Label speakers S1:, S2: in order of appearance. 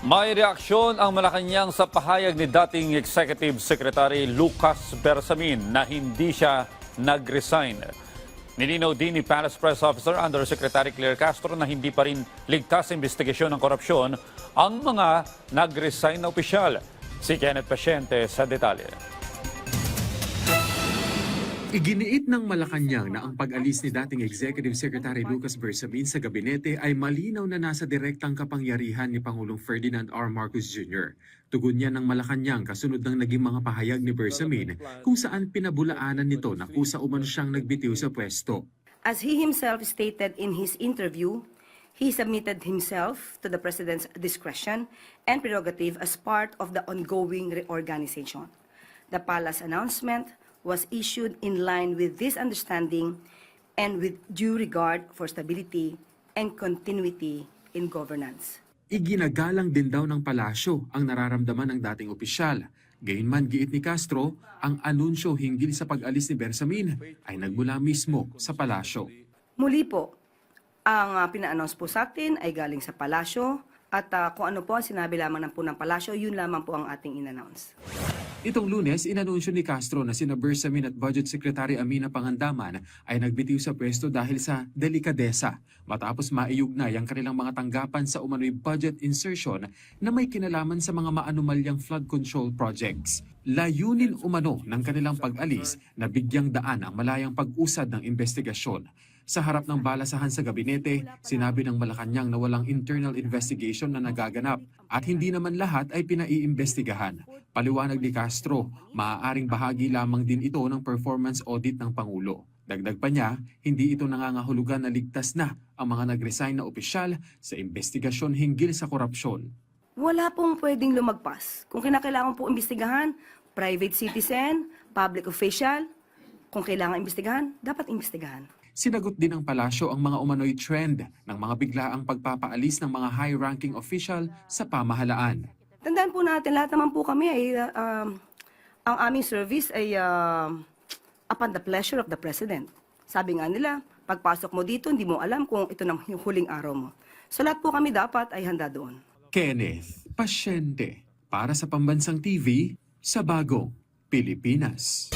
S1: May reaksyon ang Malacanang sa pahayag ni dating Executive Secretary Lucas Bersamin na hindi siya nag-resign. Nilinaw din ni Palace Press Officer Undersecretary Claire Castro na hindi pa rin ligtas sa investigasyon ng korupsyon ang mga nag-resign na opisyal. Si Kenneth Pasyente sa detalye.
S2: Iginiit ng Malacanang na ang pag-alis ni dating Executive Secretary Lucas Bersamin sa gabinete ay malinaw na nasa direktang kapangyarihan ni Pangulong Ferdinand R. Marcos Jr. Tugon niya ng Malacanang kasunod ng naging mga pahayag ni Bersamin kung saan pinabulaanan nito na kusa umano siyang nagbitiw sa pwesto.
S3: As he himself stated in his interview, he submitted himself to the President's discretion and prerogative as part of the ongoing reorganization. The palace announcement was issued in line with this understanding and with due regard for stability and continuity in governance.
S2: Iginagalang din daw ng palasyo ang nararamdaman ng dating opisyal. Gayunman giit ni Castro, ang anunsyo hinggil sa pag-alis ni Bersamin ay nagmula mismo sa palasyo.
S3: Muli po, ang uh, pina-announce po sa atin ay galing sa palasyo at ah, kung ano po ang sinabi lamang ng po ng palasyo, yun lamang po ang ating in-announce.
S2: Itong lunes, inanunsyo ni Castro na sina Bersamin at Budget Secretary Amina Pangandaman ay nagbitiw sa pwesto dahil sa delikadesa matapos maiugnay ang kanilang mga tanggapan sa umano'y budget insertion na may kinalaman sa mga maanumalyang flood control projects. Layunin umano ng kanilang pag-alis na bigyang daan ang malayang pag-usad ng investigasyon. Sa harap ng balasahan sa gabinete, sinabi ng Malacanang na walang internal investigation na nagaganap at hindi naman lahat ay pinaiimbestigahan. Paliwanag ni Castro, maaaring bahagi lamang din ito ng performance audit ng Pangulo. Dagdag pa niya, hindi ito nangangahulugan na ligtas na ang mga nag-resign na opisyal sa investigasyon hinggil sa korupsyon.
S3: Wala pong pwedeng lumagpas. Kung kinakailangan po imbestigahan, private citizen, public official, kung kailangan imbestigahan, dapat imbestigahan.
S2: Sinagot din ng palasyo ang mga umano'y trend ng mga biglaang pagpapaalis ng mga high-ranking official sa pamahalaan.
S3: Tandaan po natin, lahat naman po kami ay, uh, um, ang aming service ay uh, upon the pleasure of the President. Sabi nga nila, pagpasok mo dito, hindi mo alam kung ito na yung huling araw mo. So lahat po kami dapat ay handa doon.
S2: Kenneth Pasyente para sa Pambansang TV sa Bagong Pilipinas.